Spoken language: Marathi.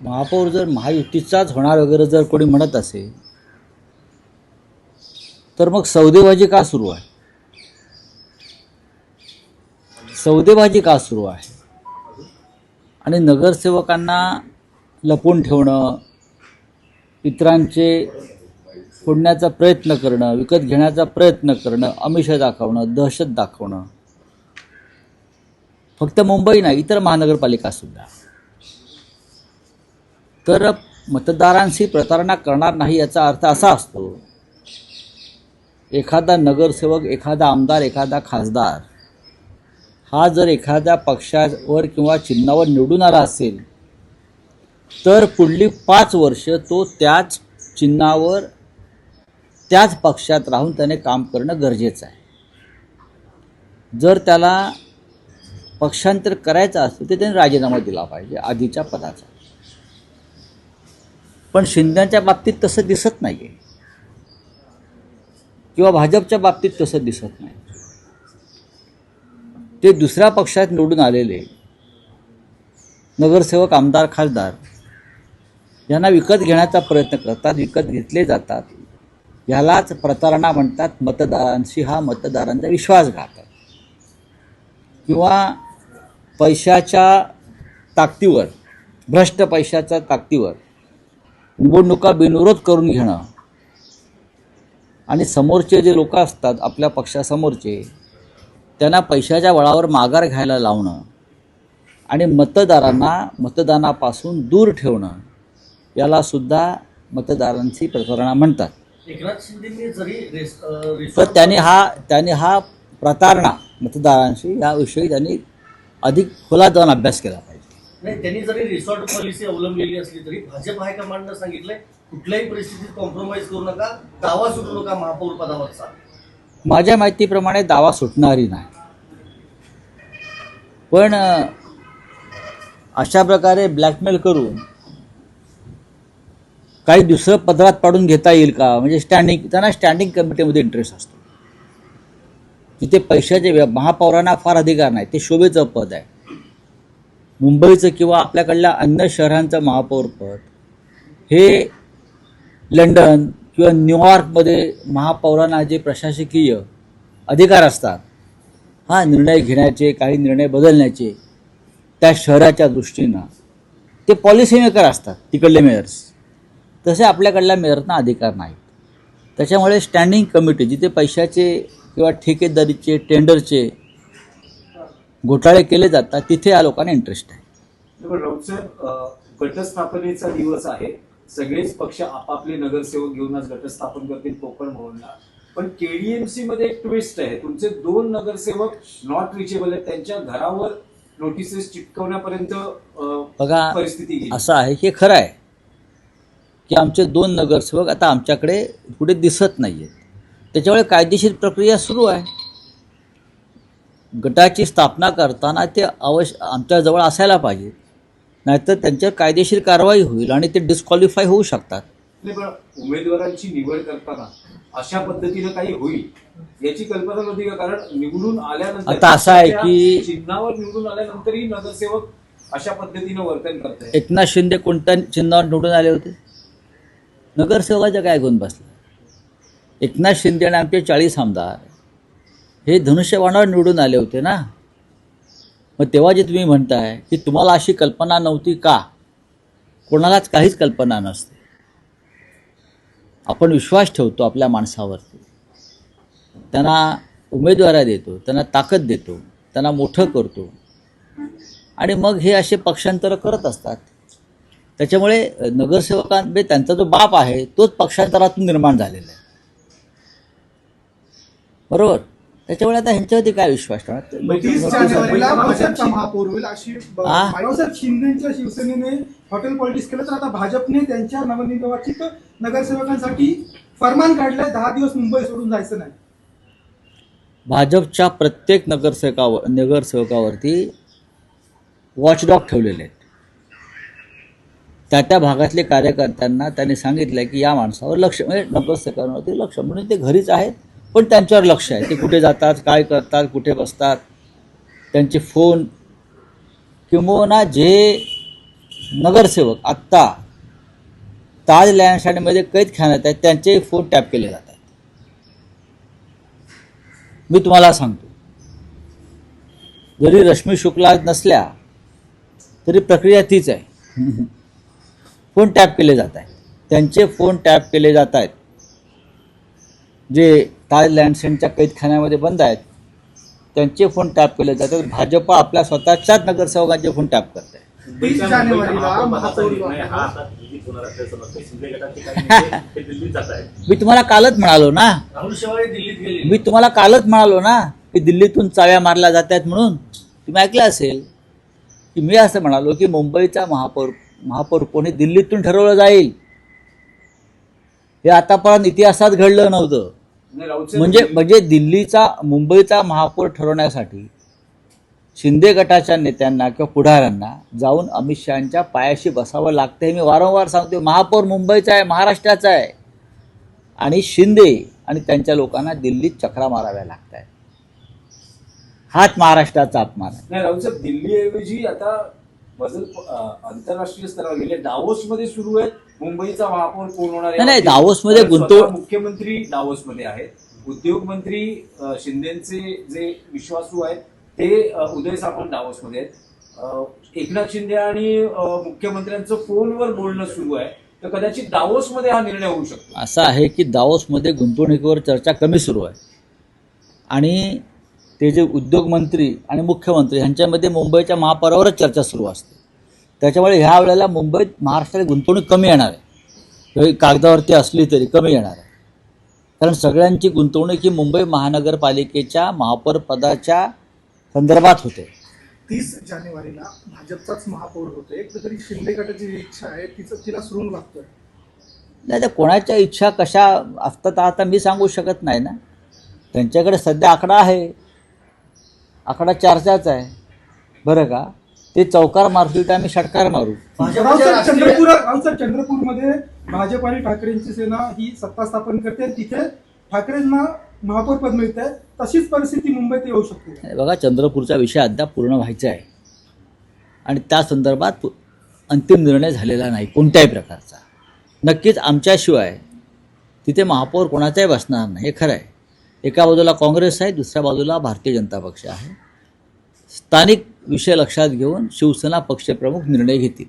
महापौर जर महायुतीचाच होणार वगैरे जर कोणी म्हणत असेल तर मग सौदेबाजी का सुरू आहे? सौदेबाजी का सुरू आहे? आणि नगरसेवकांना लपवून ठेवणं इतरांचे फोडण्याचा प्रयत्न करणं विकत घेण्याचा प्रयत्न करणं अमिष दाखवणं दहशत दाखवणं फक्त मुंबई नाही इतर महानगरपालिका सुद्धा. तर मतदारांशी प्रतारणा करणार नाही याचा अर्थ असा असतो एखादा नगरसेवक एखादा आमदार एखादा खासदार हा जर एखाद्या पक्षावर किंवा चिन्हावर निवडून आला असेल तर पुढली पाच वर्ष तो त्याच चिन्हावर त्याच पक्षात राहून त्याने काम करणं गरजेचं आहे. जर त्याला पक्षांतर करायचं असेल तर त्याने राजीनामा दिला पाहिजे आधीच्या पदाचा. पण शिंद्यांच्या बाबतीत तसं दिसत नाही आहे किंवा भाजपच्या बाबतीत तसं दिसत नाही. ते दुसऱ्या पक्षात निवडून आलेले नगरसेवक आमदार खासदार यांना विकत घेण्याचा प्रयत्न करतात विकत घेतले जातात. ह्यालाच प्रतारणा म्हणतात. मतदारांशी हा मतदारांचा विश्वासघात आहे किंवा पैशाच्या ताकदीवर भ्रष्ट पैशाच्या ताकदीवर निवडणुका बिनविरोध करून घेणं. आणि समोरचे जे लोक असतात आपल्या पक्षासमोरचे त्यांना पैशाच्या बळावर माघार घ्यायला लावणं आणि मतदारांना मतदानापासून दूर ठेवणं याला सुद्धा मतदारांची प्रतारणा म्हणतात. एकनाथ शिंदेनी जरी रेस- अ, तर त्याने हा त्याने हा प्रतारणा मतदारांशी याविषयी त्यांनी अधिक खोलात जाऊन अभ्यास केला पाहिजे. नाही त्यांनी जरी रिसॉर्ट पॉलिसी अवलंबलेली असली तरी भाजप हायकमांडनं सांगितलंय कुठल्याही परिस्थितीत कॉम्प्रोमाइज करू नका दावा सुटू नका महापौर पदावरचा. माझ्या माहितीप्रमाणे दावा सुटणारी नाही. पण अशा प्रकारे ब्लॅकमेल करून काही दुसरं पदरात पाडून घेता येईल का? म्हणजे स्टँडिंग त्यांना स्टँडिंग कमिटीमध्ये इंटरेस्ट असतो. तिथे पैशाचे महापौरांना फार अधिकार नाही ते शोभेचं पद आहे. मुंबईचं किंवा आपल्याकडल्या अन्य शहरांचं महापौरपद हे लंडन किंवा न्यूयॉर्कमध्ये महापौरांना जे प्रशासकीय अधिकार असतात हा निर्णय घेण्याचे काही निर्णय बदलण्याचे त्या शहराच्या दृष्टीनं ते पॉलिसी मेकर असतात तिकडले मेयर्स तसे आपल्याकडल्या मेयरना अधिकार नाहीत. त्याच्यामुळे स्टँडिंग कमिटी जिथे पैशाचे किंवा ठेकेदारीचे टेंडरचे घोटाळे केले जातात तिथे या लोकांना इंटरेस्ट आहे. घटस्थापनेचा दिवस आहे. सगळेच पक्ष आपापले नगरसेवक घेऊनच घटस्थापन करतील कोकण भवनला. पण केडीएमसी मध्ये एक ट्विस्ट आहे. तुमचे दोन नगरसेवक नॉट रिचेबल आहेत. त्यांच्या घरावर नोटिसेस चिटकवण्यापर्यंत बघा परिस्थिती असं आहे की खरं आहे की आमचे दोन नगरसेवक आता आमच्याकडे कुठे दिसत नाही आहेत त्याच्यामुळे कायदेशीर प्रक्रिया सुरू आहे. गटाची स्थापना करताना ते अवश्य आमच्याजवळ असायला पाहिजे. नाहीतर त्यांच्यावर कायदेशीर कारवाई होईल आणि ते डिस्क्वालिफाय होऊ शकतात. उमेदवारांची निवड करताना अशा पद्धतीनं काही होईल याची कल्पना नव्हती का? कारण निवडून आल्यानंतर आता असं आहे की- चिन्हावर निवडून आल्यानंतरही नगरसेवक अशा पद्धतीनं वर्तन करतायत. एकनाथ शिंदे कोणत्या चिन्हावर निवडून आले होते? नगरसेवकाच्या काय गुण बसला? एकनाथ शिंदे आणि आमचे चाळीस आमदार. हे धनुष्यबाणावर निवडून आले होते ना? मग तेव्हा जे तुम्ही म्हणताय की तुम्हाला अशी कल्पना नव्हती का? कोणालाच काहीच कल्पना नसते. आपण विश्वास ठेवतो आपल्या माणसावरती. त्यांना उमेदवाऱ्या देतो त्यांना ताकद देतो त्यांना मोठं करतो. आणि मग हे असे पक्षांतर करत असतात. त्याच्यामुळे नगरसेवकांमध्ये त्यांचा जो बाप आहे तोच पक्षांतरातून निर्माण झालेला आहे. बरोबर? त्याच्यामुळे आता ह्यांच्यावरती काय विश्वास ठेवणार? शिंदेच्या शिवसेनेने हॉटेल पॉलिटिक्स केलं तर आता भाजपने त्यांच्या नवनिर्वाचित नगरसेवकांसाठी फरमान काढलंय दहा दिवस मुंबई सोडून जायचं नाही. भाजपच्या प्रत्येक नगरसेवकावर नगरसेवकावरती वॉचडॉग ठेवलेले आहेत. त्या त्या भागातले कार्यकर्त्यांना त्यांनी सांगितलं की या माणसावर लक्ष म्हणजे नगरसेवकांवरती लक्ष म्हणून ते घरीच आहेत. पण त्यांच्यावर लक्ष आहे. ते कुठे जातात काय करतात कुठे बसतात. त्यांचे फोन किंबहुना जे नगरसेवक आत्ता ताज लँडस्टाईनमध्ये कैद खाण्यात आहेत त्यांचे फोन टॅप केले जात आहेत मी तुम्हाला सांगतो. जरी रश्मी शुक्ला नसल्या तरी प्रक्रिया तीच आहे. फोन टॅप केले जात आहेत. त्यांचे फोन टॅप केले जात आहेत. जे ताज लँडसेंटच्या कैदखान्यामध्ये बंद आहेत. त्यांचे फोन टॅप केले जातात. भाजप आपल्या स्वतःच्याच नगरसेवकांचे फोन टॅप करत आहे हा हे मी तुम्हाला कालच म्हणालो ना. राहुल शेवाळे दिल्लीत गेले. मी तुम्हाला कालच म्हणालो ना की दिल्लीतून चाव्या मारल्या जात आहेत म्हणून. तुम्ही ऐकलं असेल की मी असं म्हणालो की मुंबईचा महापौर महापौर कोणी दिल्लीतून ठरवलं जाईल. हे आतापर्यंत इतिहासात घडलं नव्हतं. म्हणजे म्हणजे दिल्लीचा मुंबईचा महापौर ठरवण्यासाठी शिंदे गटाच्या नेत्यांना किंवा पुढाऱ्यांना जाऊन अमित शहाच्या पायाशी बसावं लागतं हे मी वारंवार सांगतो महापौर मुंबईचा आहे महाराष्ट्राचा आहे. आणि शिंदे आणि त्यांच्या लोकांना दिल्लीत चक्रा माराव्या लागत आहेत हाच महाराष्ट्राचा अपमान आहे. दिल्लीऐवजी आता बदल आंतरराष्ट्रीय स्तरावर गेले. दावोसमध्ये सुरू आहे मुंबईचा महापौर कोण होणार नाही, नाही, यावरती दावोसमध्ये स्वतः गुंतव- मुख्यमंत्री दावोसमध्ये आहेत. उद्योग मंत्री शिंदेचे जे विश्वासू आहेत ते उदय सामंत दावोसमध्ये आहेत. एकनाथ शिंदे आणि मुख्यमंत्र्यांचं फोनवर बोलणं सुरू आहे. तर कदाचित दावोसमध्ये हा निर्णय होऊ शकतो. असं आहे की दावोसमध्ये गुंतवणुकीवर चर्चा कमी सुरू आहे. आणि ते जे उद्योगमंत्री आणि मुख्यमंत्री ह्यांच्यामध्ये मुंबईच्या महापौरावरच चर्चा सुरू असते. त्याच्यामुळे ह्या वेळेला मुंबईत महाराष्ट्रात गुंतवणूक कमी येणार आहे. किंवा कागदावरती असली तरी कमी येणार आहे. कारण सगळ्यांची गुंतवणूक ही मुंबई महानगरपालिकेच्या महापौर पदाच्या संदर्भात होते. तीस जानेवारीला भाजपचाच महापौर होतोय कुठेतरी शिंदे गटाची जी इच्छा आहे तिचं तिला सुरून लागतोय. नाही तर कोणाच्या इच्छा कशा असतात आता मी सांगू शकत नाही ना. त्यांच्याकडे सध्या आकडा आहे. आकडा चारचाच आहे. बरं का? ते चौकार मारतील तर आम्ही षटकार मारू. भाजपच्या चंद्रपूर चंद्रपूरमध्ये भाजप आणि ठाकरेंची सेना ही सत्ता स्थापन करते तिथे ठाकरेंना महापौर पद मिळत आहे तशीच परिस्थिती मुंबईत येऊ शकते. बघा चंद्रपूरचा विषय अद्याप पूर्ण व्हायचा आहे. आणि त्या संदर्भात पु- अंतिम निर्णय झालेला नाही कोणत्याही प्रकारचा. नक्कीच आमच्याशिवाय तिथे महापौर कोणाचाही बसणार नाही हे खरं आहे. एका बाजूला काँग्रेस आहे दुसऱ्या बाजूला भारतीय जनता पक्ष आहे. स्थानिक विषय लक्षात घेऊन शिवसेना पक्षप्रमुख निर्णय घेतील.